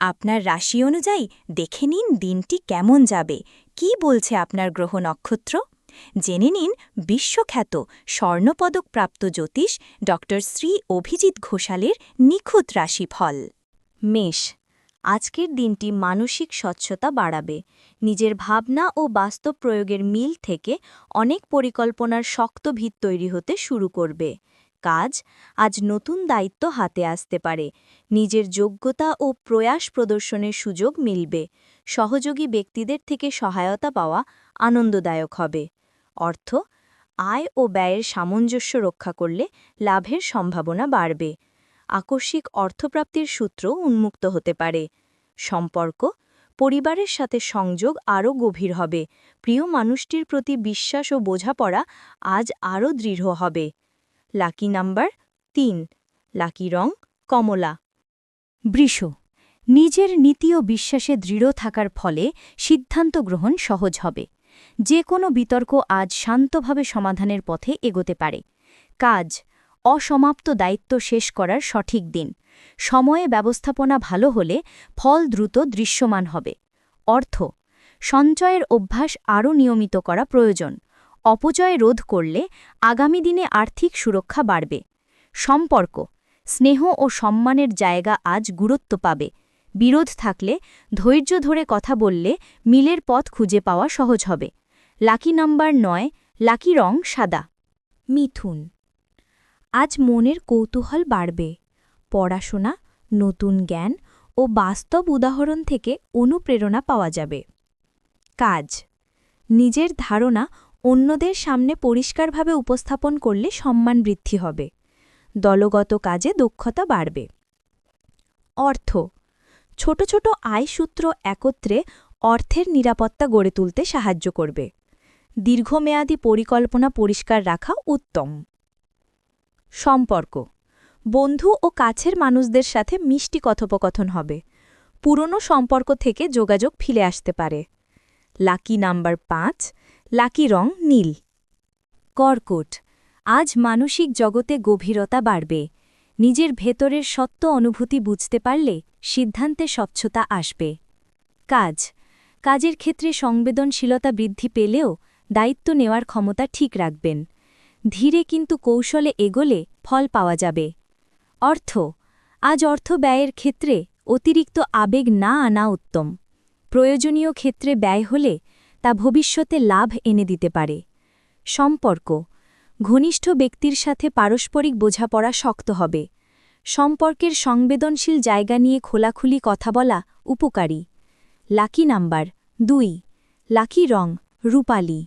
আপনার রাশি অনুযায়ী দেখে নিন দিনটি কেমন যাবে। কি বলছে আপনার গ্রহ নক্ষত্র? জেনে নিন বিশ্বখ্যাত স্বর্ণপদকপ্রাপ্ত জ্যোতিষ ড শ্রী অভিজিৎ ঘোষালের নিখুঁত রাশিফল। মেষ, আজকের দিনটি মানসিক স্বচ্ছতা বাড়াবে। নিজের ভাবনা ও বাস্তব প্রয়োগের মিল থেকে অনেক পরিকল্পনার শক্ত ভিত তৈরি হতে শুরু করবে। কাজ আজ নতুন দায়িত্ব হাতে আসতে পারে। নিজের যোগ্যতা ও প্রয়াস প্রদর্শনের সুযোগ মিলবে। সহযোগী ব্যক্তিদের থেকে সহায়তা পাওয়া আনন্দদায়ক হবে। অর্থ, আয় ও ব্যয়ের সামঞ্জস্য রক্ষা করলে লাভের সম্ভাবনা বাড়বে। আকস্মিক অর্থপ্রাপ্তির সূত্র উন্মুক্ত হতে পারে। সম্পর্ক, পরিবারের সাথে সংযোগ আরও গভীর হবে। প্রিয় মানুষটির প্রতি বিশ্বাস ও বোঝাপড়া আজ আরও দৃঢ় হবে। লাকি নাম্বার তিন, লাকি রং কমলা। বৃষ, নিজের নীতি ও বিশ্বাসে দৃঢ় থাকার ফলে সিদ্ধান্ত গ্রহণ সহজ হবে। যে কোনো বিতর্ক আজ শান্তভাবে সমাধানের পথে এগোতে পারে। কাজ, অসমাপ্ত দায়িত্ব শেষ করার সঠিক দিন। সময়ে ব্যবস্থাপনা ভালো হলে ফল দ্রুত দৃশ্যমান হবে। অর্থ, সঞ্চয়ের অভ্যাস আরও নিয়মিত করা প্রয়োজন। অপচয় রোধ করলে আগামী দিনে আর্থিক সুরক্ষা বাড়বে। সম্পর্ক, স্নেহ ও সম্মানের জায়গা আজ গুরুত্ব পাবে। বিরোধ থাকলে, ধৈর্য ধরে কথা বললে মিলের পথ খুঁজে পাওয়া সহজ হবে। লাকি নাম্বার নয়, লাকি রং সাদা। মিথুন, আজ মনের কৌতূহল বাড়বে। পড়াশোনা, নতুন জ্ঞান ও বাস্তব উদাহরণ থেকে অনুপ্রেরণা পাওয়া যাবে। কাজ, নিজের ধারণা অন্যদের সামনে পরিষ্কারভাবে উপস্থাপন করলে সম্মান বৃদ্ধি হবে। দলগত কাজে দক্ষতা বাড়বে। অর্থ ছোট ছোট আয় সূত্র একত্রে অর্থের নিরাপত্তা গড়ে তুলতে সাহায্য করবে। দীর্ঘমেয়াদী পরিকল্পনা পরিষ্কার রাখা উত্তম। সম্পর্ক বন্ধু ও কাছের মানুষদের সাথে মিষ্টি কথোপকথন হবে। পুরনো সম্পর্ক থেকে যোগাযোগ ফিরে আসতে পারে। লাকি নাম্বার পাঁচ লাকি রং নীল। কর্কট। আজ মানসিক জগতে গভীরতা বাড়বে। নিজের ভেতরের সত্য অনুভূতি বুঝতে পারলে সিদ্ধান্তে স্বচ্ছতা আসবে। কাজ। কাজের ক্ষেত্রে সংবেদনশীলতা বৃদ্ধি পেলেও দায়িত্ব নেওয়ার ক্ষমতা ঠিক রাখবেন। ধীরে কিন্তু কৌশলে এগোলে ফল পাওয়া যাবে। অর্থ। আজ অর্থ ব্যয়ের ক্ষেত্রে অতিরিক্ত আবেগ না আনা উত্তম। প্রয়োজনীয় ক্ষেত্রে ব্যয় হলে তা ভবিষ্যতে লাভ এনে দিতে পারে। সম্পর্ক ঘনিষ্ঠ ব্যক্তির সাথে পারস্পরিক বোঝাপড়া শক্ত হবে। সম্পর্কের সংবেদনশীল জায়গা নিয়ে খোলাখুলি কথা বলা উপকারী। লাকি নাম্বার দুই লাকি রং রূপালী।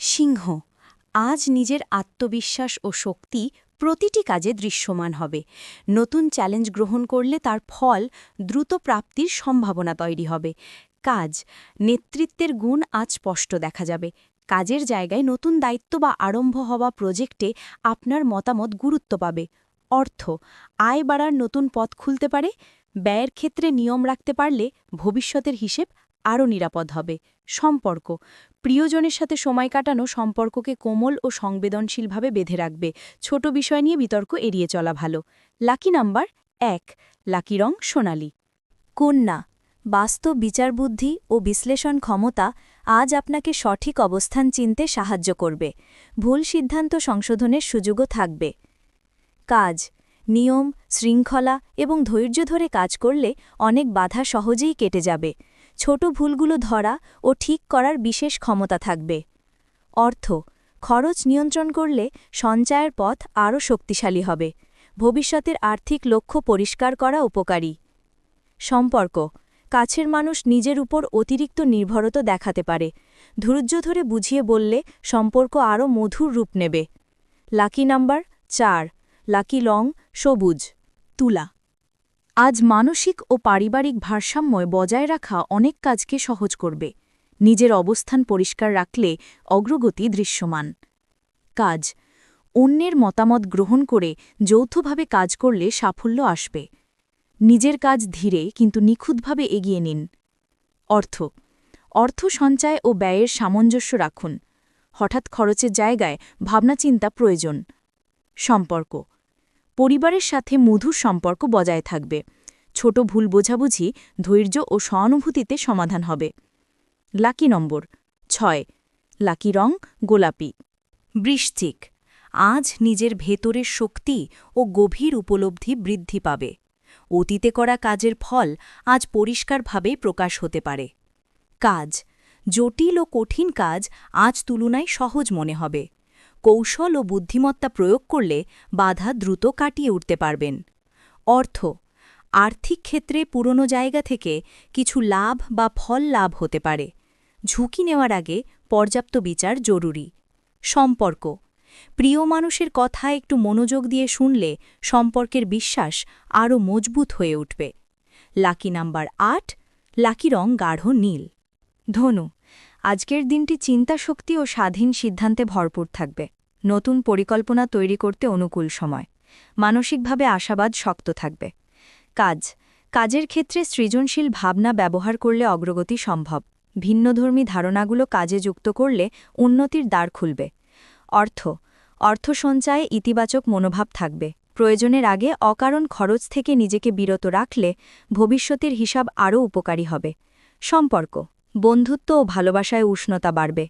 সিংহ আজ নিজের আত্মবিশ্বাস ও শক্তি প্রতিটি কাজে দৃশ্যমান হবে। নতুন চ্যালেঞ্জ গ্রহণ করলে তার ফল দ্রুত প্রাপ্তির সম্ভাবনা তৈরি হবে। কাজ। নেতৃত্বের গুণ আজ স্পষ্ট দেখা যাবে। কাজের জায়গায় নতুন দায়িত্ব বা আরম্ভ হওয়া প্রজেক্টে আপনার মতামত গুরুত্ব পাবে। অর্থ, আয় বাড়ার নতুন পথ খুলতে পারে, ব্যয়ের ক্ষেত্রে নিয়ম রাখতে পারলে ভবিষ্যতের হিসেব আরও নিরাপদ হবে। সম্পর্ক, প্রিয়জনের সাথে সময় কাটানো সম্পর্ককে কোমল ও সংবেদনশীলভাবে বেঁধে রাখবে। ছোট বিষয় নিয়ে বিতর্ক এড়িয়ে চলা ভালো। লাকি নাম্বার এক, লাকি রং সোনালি। কন্যা বাস্তব বিচারবুদ্ধি ও বিশ্লেষণ ক্ষমতা আজ আপনাকে সঠিক অবস্থান চিনতে সাহায্য করবে। ভুল সিদ্ধান্ত সংশোধনের সুযোগও থাকবে। কাজ, নিয়ম, শৃঙ্খলা এবং ধৈর্য ধরে কাজ করলে অনেক বাধা সহজেই কেটে যাবে। ছোট ভুলগুলো ধরা ও ঠিক করার বিশেষ ক্ষমতা থাকবে। অর্থ, খরচ নিয়ন্ত্রণ করলে সঞ্চয়ের পথ আরও শক্তিশালী হবে। ভবিষ্যতের আর্থিক লক্ষ্য পরিষ্কার করা উপকারী। সম্পর্ক কাছের মানুষ নিজের উপর অতিরিক্ত নির্ভরতা দেখাতে পারে। ধৈর্য ধরে বুঝিয়ে বললে সম্পর্ক আরও মধুর রূপ নেবে। লাকি নাম্বার চার, লাকি লং, সবুজ, তুলা। আজ মানসিক ও পারিবারিক ভারসাম্য বজায় রাখা অনেক কাজকে সহজ করবে। নিজের অবস্থান পরিষ্কার রাখলে অগ্রগতি দৃশ্যমান। কাজ, অন্যের মতামত গ্রহণ করে যৌথভাবে কাজ করলে সাফল্য আসবে। নিজের কাজ ধীরে কিন্তু নিখুঁতভাবে এগিয়ে নিন। অর্থ। অর্থ সঞ্চয় ও ব্যয়ের সামঞ্জস্য রাখুন। হঠাৎ খরচের জায়গায় ভাবনাচিন্তা প্রয়োজন। সম্পর্ক। পরিবারের সাথে মধুর সম্পর্ক বজায় থাকবে। ছোট ভুল বোঝাবুঝি ধৈর্য ও সহানুভূতিতে সমাধান হবে। Lucky number. ছয়। লাকি রং গোলাপি। বৃশ্চিক। আজ নিজের ভেতরের শক্তি ও গভীর উপলব্ধি বৃদ্ধি পাবে। অতীতে করা কাজের ফল আজ পরিষ্কারভাবে প্রকাশ হতে পারে। কাজ, জটিল ও কঠিন কাজ আজ তুলনায় সহজ মনে হবে। কৌশল ও বুদ্ধিমত্তা প্রয়োগ করলে বাধা দ্রুত কাটিয়ে উঠতে পারবেন। অর্থ, আর্থিক ক্ষেত্রে পুরনো জায়গা থেকে কিছু লাভ বা ফল লাভ হতে পারে। ঝুঁকি নেওয়ার আগে পর্যাপ্ত বিচার জরুরি। সম্পর্ক প্রিয় মানুষের কথা একটু মনোযোগ দিয়ে শুনলে সম্পর্কের বিশ্বাস আরও মজবুত হয়ে উঠবে। লাকি নাম্বার আট, লাকি রং গাঢ় নীল। ধনু, আজকের দিনটি চিন্তাশক্তি ও স্বাধীন সিদ্ধান্তে ভরপুর থাকবে। নতুন পরিকল্পনা তৈরি করতে অনুকূল সময়। মানসিকভাবে আশাবাদ শক্ত থাকবে। কাজ, কাজের ক্ষেত্রে সৃজনশীল ভাবনা ব্যবহার করলে অগ্রগতি সম্ভব। ভিন্নধর্মী ধারণাগুলো কাজে যুক্ত করলে উন্নতির দ্বার খুলবে। অর্থ। অর্থ সঞ্চয়ে ইতিবাচক মনোভাব থাকবে। প্রয়োজনের আগে অকারণ খরচ থেকে নিজেকে বিরত রাখলে ভবিষ্যতের হিসাব আরও উপকারী হবে। সম্পর্ক। বন্ধুত্ব ও ভালোবাসায় উষ্ণতা বাড়বে।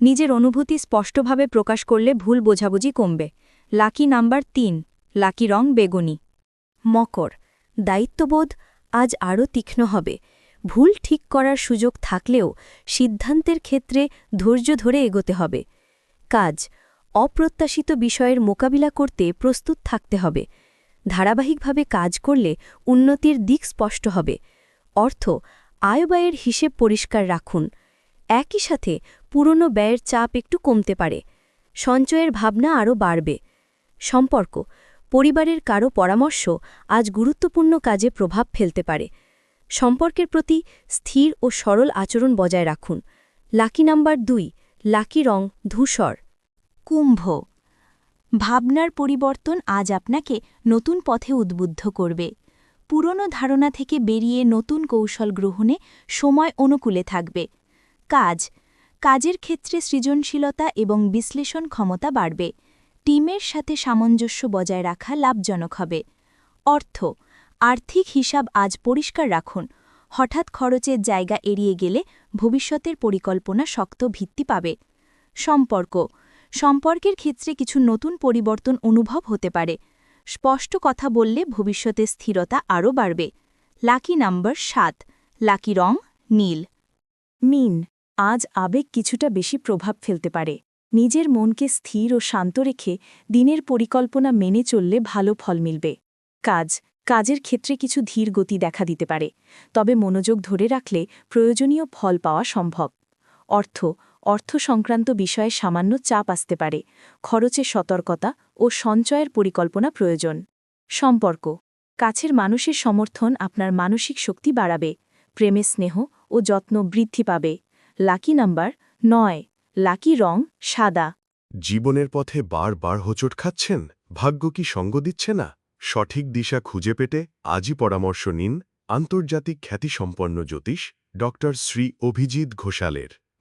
নিজের অনুভূতি স্পষ্টভাবে প্রকাশ করলে ভুল বোঝাবুঝি কমবে। লাকি নাম্বার তিন। লাকি রং বেগুনি। মকর। দায়িত্ববোধ আজ আরও তীক্ষ্ণ হবে। ভুল ঠিক করার সুযোগ থাকলেও সিদ্ধান্তের ক্ষেত্রে ধৈর্য ধরে এগোতে হবে। কাজ। অপ্রত্যাশিত বিষয়ের মোকাবিলা করতে প্রস্তুত থাকতে হবে। ধারাবাহিকভাবে কাজ করলে উন্নতির দিক স্পষ্ট হবে। অর্থ আয়ব্যয়ের হিসেব পরিষ্কার রাখুন। একই সাথে পুরনো ব্যয়ের চাপ একটু কমতে পারে। সঞ্চয়ের ভাবনা আরও বাড়বে। সম্পর্ক, পরিবারের কারও পরামর্শ আজ গুরুত্বপূর্ণ কাজে প্রভাব ফেলতে পারে। সম্পর্কের প্রতি স্থির ও সরল আচরণ বজায় রাখুন। লাকি নাম্বার দুই, লাকি রং, ধূসর। কুম্ভ। ভাবনার পরিবর্তন আজ আপনাকে নতুন পথে উদ্বুদ্ধ করবে। পুরনো ধারণা থেকে বেরিয়ে নতুন কৌশল গ্রহণে সময় অনুকূলে থাকবে। কাজ। কাজের ক্ষেত্রে সৃজনশীলতা এবং বিশ্লেষণ ক্ষমতা বাড়বে। টিমের সাথে সামঞ্জস্য বজায় রাখা লাভজনক হবে। অর্থ। আর্থিক হিসাব আজ পরিষ্কার রাখুন। হঠাৎ খরচের জায়গা এড়িয়ে গেলে ভবিষ্যতের পরিকল্পনা শক্ত ভিত্তি পাবে। সম্পর্ক। সম্পর্কের ক্ষেত্রে কিছু নতুন পরিবর্তন অনুভব হতে পারে। স্পষ্ট কথা বললে ভবিষ্যতে স্থিরতা আরও বাড়বে। লাকি নাম্বার সাত, লাকি রং, নীল। মিন, আজ আবেগ কিছুটা বেশি প্রভাব ফেলতে পারে। নিজের মনকে স্থির ও শান্ত রেখে দিনের পরিকল্পনা মেনে চললে ভালো ফল মিলবে। কাজ, কাজের ক্ষেত্রে কিছু ধীর গতি দেখা দিতে পারে। তবে মনোযোগ ধরে রাখলে প্রয়োজনীয় ফল পাওয়া সম্ভব। অর্থ অর্থ সংক্রান্ত বিষয়ে সামান্য চাপ আসতে পারে, খরচে সতর্কতা ও সঞ্চয়ের পরিকল্পনা প্রয়োজন। সম্পর্ক, কাছের মানুষের সমর্থন আপনার মানসিক শক্তি বাড়াবে, প্রেমে স্নেহ ও যত্ন বৃদ্ধি পাবে। লাকি নাম্বার নয়, লাকি রং সাদা। জীবনের পথে বারবার হোঁচট খাচ্ছেন, ভাগ্য কি সঙ্গ দিচ্ছে না? সঠিক দিশা খুঁজে পেতে আজই পরামর্শ নিন আন্তর্জাতিক খ্যাতিসম্পন্ন জ্যোতিষ ড শ্রী অভিজিৎ ঘোষালের।